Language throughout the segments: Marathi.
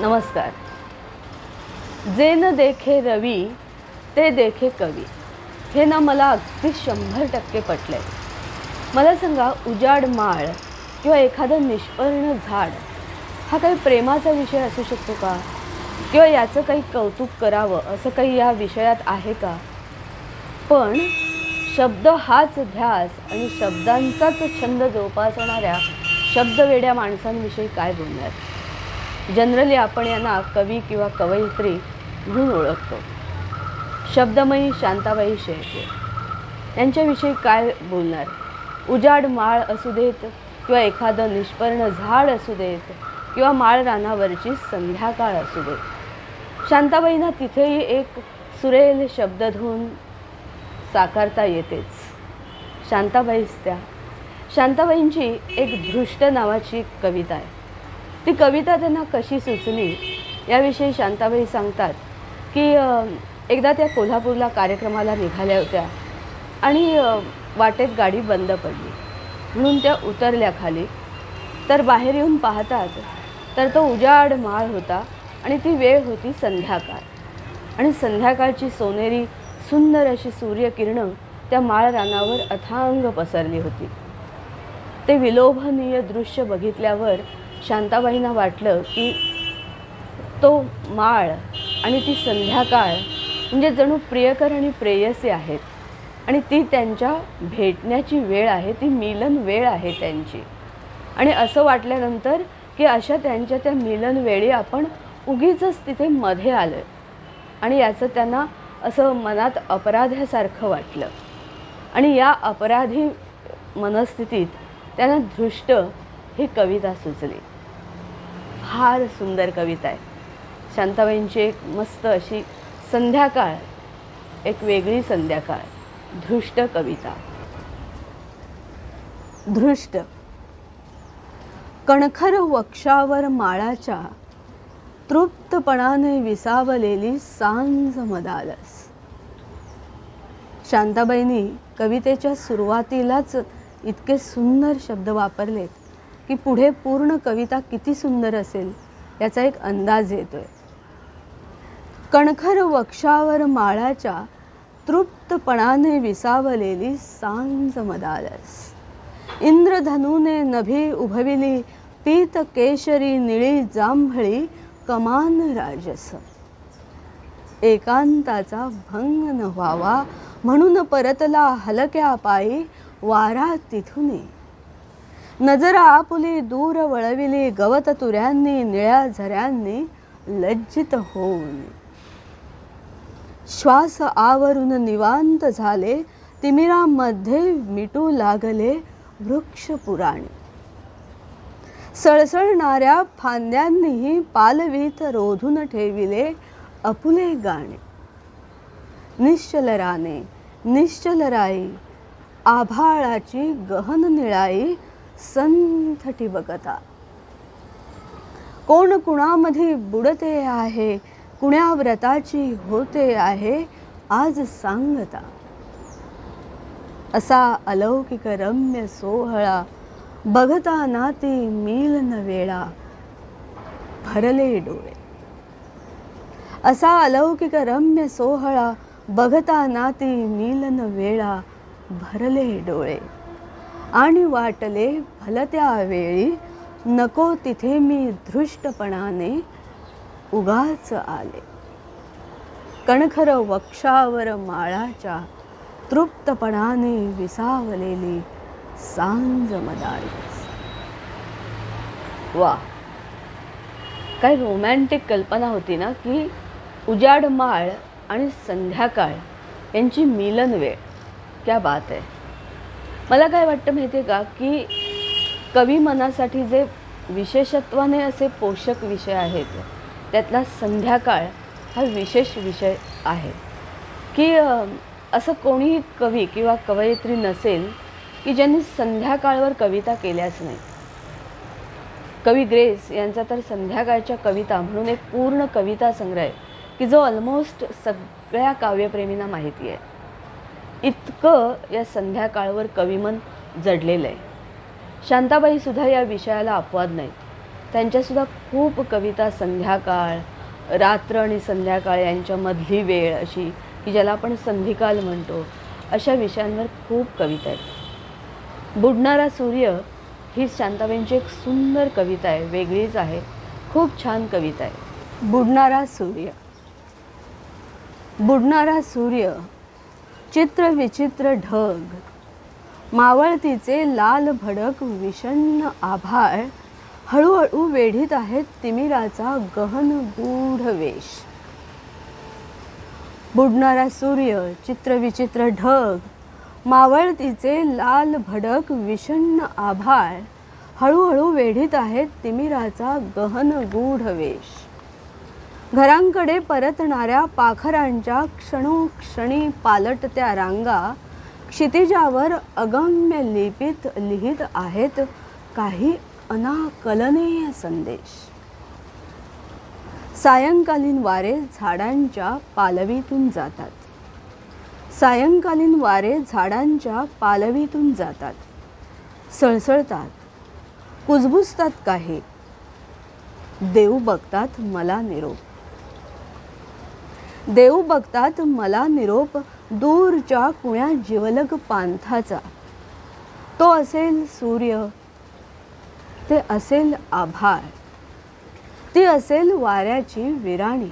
नमस्कार. जे न देखे रवी ते देखे कवी. हे ना मला अगदी शंभर टक्के पटलंय. मला सांगा उजाड माळ किंवा एखादं निष्पर्ण झाड हा काही प्रेमाचा विषय असू शकतो का? किंवा याचं काही कौतुक करावं असं काही या विषयात आहे का? पण शब्द हाच ध्यास आणि शब्दांचाच छंद जोपासणाऱ्या शब्दवेड्या माणसांविषयी काय बोलणार? जनरली आपण यांना कवी किंवा कवयित्री म्हणून ओळखतो. शब्दमयी शांताबाई शेळके. यांच्याविषयी काय बोलणार? उजाड माळ असू देत किंवा एखादं निष्पर्ण झाड असू देत किंवा माळ रानावरची संध्याकाळ असू देत. शांताबाईंना तिथेही एक सुरेल शब्द धुवून साकारता येतेच. शांताबाईच त्या. शांताबाईंची एक धृष्ट नावाची कविता आहे. ती कविता त्यांना कशी सुचली याविषयी शांताबाई सांगतात की एकदा त्या कोल्हापूरला कार्यक्रमाला निघाल्या होत्या आणि वाटेत गाडी बंद पडली. म्हणून त्या उतरल्या खाली. तर बाहेर येऊन पाहतात तर तो उजाड माळ होता आणि ती वेळ होती संध्याकाळ. आणि संध्याकाळची सोनेरी सुंदर अशी सूर्यकिरणं त्या माळ रानावर अथांग पसरली होती. ते विलोभनीय दृश्य बघितल्यावर शांताबाईंना वाटलं की तो माळ आणि ती संध्याकाळ म्हणजे जणू प्रियकर आणि प्रेयसी आहेत. आणि ती त्यांच्या भेटण्याची वेळ आहे ती मिलन वेळ आहे त्यांची. आणि असं वाटल्यानंतर की अशा त्यांच्या त्या मिलन वेळी आपण उगीच तिथे मध्ये आलं आणि याचं त्यांना असं मनात अपराध्यासारखं वाटलं. आणि या अपराधी मनस्थितीत त्यांना धृष्ट ही कविता सुचली. फार सुंदर कविता आहे. शांताबाईंची एक मस्त अशी संध्याकाळ एक वेगळी संध्याकाळ धृष्ट कविता. धृष्ट. कणखर वक्षावर माळाच्या तृप्तपणाने विसावलेली सांज मदालस. शांताबाईंनी कवितेच्या सुरुवातीलाच इतके सुंदर शब्द वापरलेत. की पुढे पूर्ण कविता किती सुंदर असेल याचा एक अंदाज येतोय. कणखर वक्षावर माळाच्या तृप्तपणाने विसावलेली सांज मदालस इंद्रधनूने नभी उभविली पीत केशरी निळी जांभळी कमान राजस. एकांताचा भंग न व्हावा म्हणून परतला हलक्या पायी वारा तिथुनी. नजर आपुली दूर वळविली गवत तुऱ्यांनी निळ्या झऱ्यांनी लज्जित होऊन. श्वास आवरून निवांत झाले तिमिरामध्ये मिटू लागले वृक्ष पुराणे. सळसळणाऱ्या फांद्यांनीही पालवीत रोधून ठेविले अपुले गाणे. निश्चलराने निश्चलराई आभाळाची गहन निळाई संथटी बघता कोण कुणामध्ये बुडते आहे कुण्या व्रताची होते आहे आज सांगता. असा अलौकिक रम्य सोहळा बघता नाती मिलन वेळा भरले डोळे. असा अलौकिक रम्य सोहळा बघता नाती मिलन वेळा भरले डोळे. आणि वाटले भलत्या वेळी नको तिथे मी धृष्टपणाने उगाच आले. कणखर वक्षावर माळाच्या तृप्तपणाने विसावलेली सांज मदाळी वा काय रोमॅन्टिक कल्पना होती ना की उजाड माळ आणि संध्याकाळ यांची मिलन वेळ. क्या बात आहे. मला काय वाटतं माहिती आहे का की कवी मनासाठी जे विशेषत्वाने असे पोषक विषय आहेत त्यातला संध्याकाळ हा विशेष विषय आहे. की असं कोणीही कवी किंवा कवयित्री नसेल की ज्यांनी संध्याकाळवर कविता केल्याच नाही. कवी ग्रेस यांचा तर संध्याकाळच्या कविता म्हणून एक पूर्ण कविता संग्रह आहे की जो ऑलमोस्ट सगळ्या काव्यप्रेमींना माहिती आहे. इतकं या संध्याकाळवर कविमन जडलेलं आहे. शांताबाईसुद्धा या विषयाला अपवाद नाहीत. त्यांच्यासुद्धा खूप कविता संध्याकाळ रात्र आणि संध्याकाळ यांच्यामधली वेळ अशी की ज्याला आपण संधिकाल म्हणतो अशा विषयांवर खूप कविता आहेत. बुडणारा सूर्य ही शांताबाईंची एक सुंदर कविता आहे वेगळीच आहे खूप छान कविता आहे. बुडणारा सूर्य. बुडणारा सूर्य चित्र विचित्र ढग. मावळतीचे लाल भडक विषण्ण आभाळ हळूहळू वेढीत आहेत तिमिराचा गहन गूढ वेश बुडणारा सूर्य चित्रविचित्र ढग मावळतीचे लाल भडक विषण्ण आभाळ हळूहळू वेढीत आहेत तिमिराचा गहन गूढ वेश घरांकडे परतणाऱ्या पाखरांच्या क्षणोक्षणी पालटत्या रांगा क्षितिजावर अगम्य लिपीत लिहित आहेत काही अनाकलनीय संदेश. सायंकालीन वारे झाडांच्या पालवीतून जातात. सायंकालीन वारे झाडांच्या पालवीतून जातात. सळसळतात. कुजबुजतात काही. देव बघतात मला निरोप. देव बघतात मला निरोप दूरच्या कुण्या जिवलग पांथाचा तो असेल सूर्य ते असेल आभाळ ती असेल वाऱ्याची विराणी.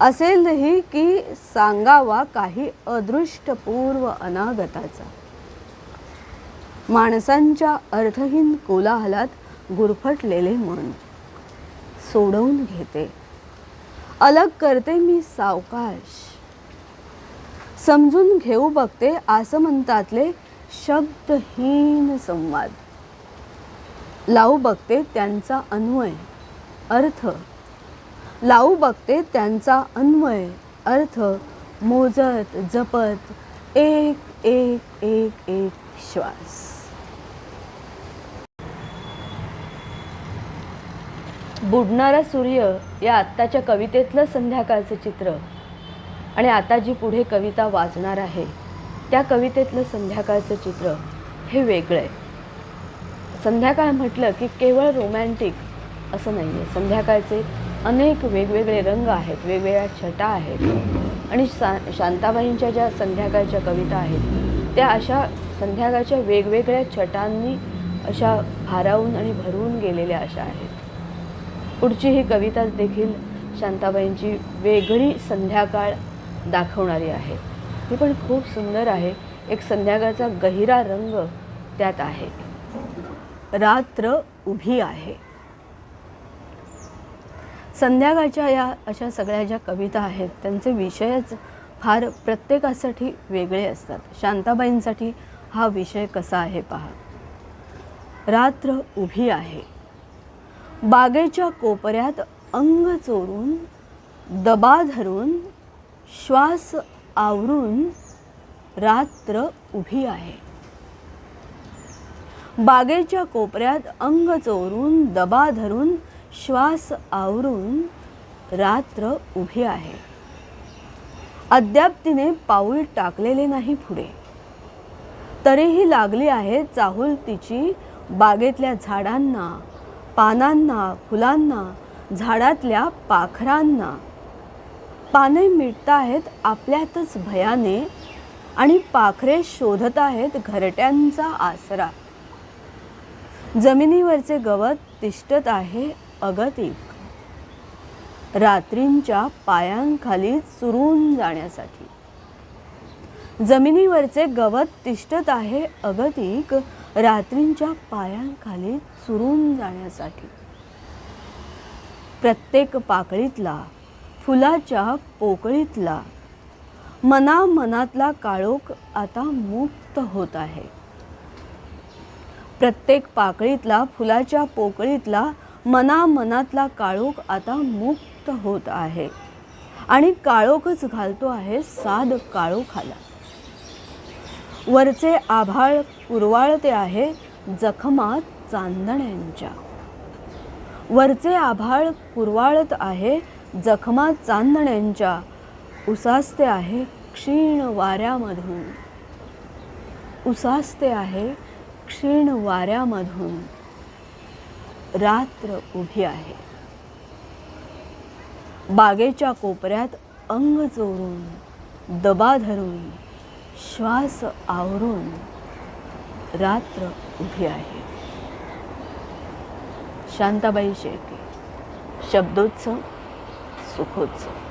असेल ही की सांगावा काही अदृष्टपूर्व अनागताचा. माणसांच्या अर्थहीन कोलाहलात गुरफटलेले मन सोडवून घेते. अलग करते मी सावकाश. समजून घेऊ बघते आसमंतातले शब्दहीन संवाद. लावू बघते त्यांचा अन्वय अर्थ. लावू बघते त्यांचा अन्वय अर्थ. मोजत जपत एक एक एक एक श्वास. बुडणारा सूर्य या आत्ताच्या कवितेतलं संध्याकाळचं चित्र. आणि आता जी पुढे कविता वाचणार आहे त्या कवितेतलं संध्याकाळचं चित्र हे वेगळं आहे. संध्याकाळ म्हटलं की केवळ रोमॅन्टिक असं नाही आहे संध्याकाळचे अनेक वेगवेगळे रंग आहेत वेगवेगळ्या छटा आहेत. आणि शा शांताबाईंच्या ज्या संध्याकाळच्या कविता आहेत त्या अशा संध्याकाळच्या वेगवेगळ्या छटांनी अशा भारावून आणि भरवून गेलेल्या अशा आहेत. पुढची ही कविता देखील शांताबाईंची वेगळी संध्याकाळ दाखवणारी आहे. ती पण खूप सुंदर आहे. एक संध्याकाळचा गहिरा रंग त्यात आहे. रात्र उभी आहे. संध्याकाळच्या या अशा सगळ्या ज्या कविता आहेत त्यांचे विषयच फार प्रत्येकासाठी वेगळे असतात. शांताबाईंसाठी हा विषय कसा आहे पहा. रात्र उभी आहे. बागेच्या कोपऱ्यात अंग चोरून दबा धरून श्वास आवरून रात्र उभी आहे. बागेच्या कोपऱ्यात अंग चोरून दबा धरून श्वास आवरून रात्र उभी आहे. अद्याप तिने पाऊल टाकलेले नाही पुढे. तरीही लागली आहे चाहूल तिची बागेतल्या झाडांना पानांना फुलांना झाडातल्या पाखरांना. पाने मिटत आहेत आपल्यातच भयाने आणि पाखरे शोधत आहेत घरट्यांचा आसरा. जमिनीवरचे गवत तिष्ठत आहे अगतिक. रात्रींच्या पायांखाली चुरून जाण्यासाठी. जमिनीवरचे गवत तिष्ठत आहे अगतिक रात्रींच्या पायांखाली चुरून जाण्यासाठी. प्रत्येक पाकळीतला फुलाच्या पोकळीतला मना मनातला काळोख आता मुक्त होत आहे. प्रत्येक पाकळीतला फुलाच्या पोकळीतला मनामनातला काळोख आता मुक्त होत आहे. आणि काळोखच घालतो आहे साध काळोखाला. वरचे आभाळ कुरवाळते आहे जखमात चांदण्यांच्या. वरचे आभाळ कुरवाळत आहे जखमात चांदण्यांच्या. उसासते आहे क्षीण वाऱ्यामधून. उसासते आहे क्षीण वाऱ्यामधून. रात्र उभी आहे. बागेच्या कोपऱ्यात अंग चोरून दबा धरून श्वास आवरून रात्र उभी आहे. शांताबाई शेळके शब्दोत्सव सुखोत्सव.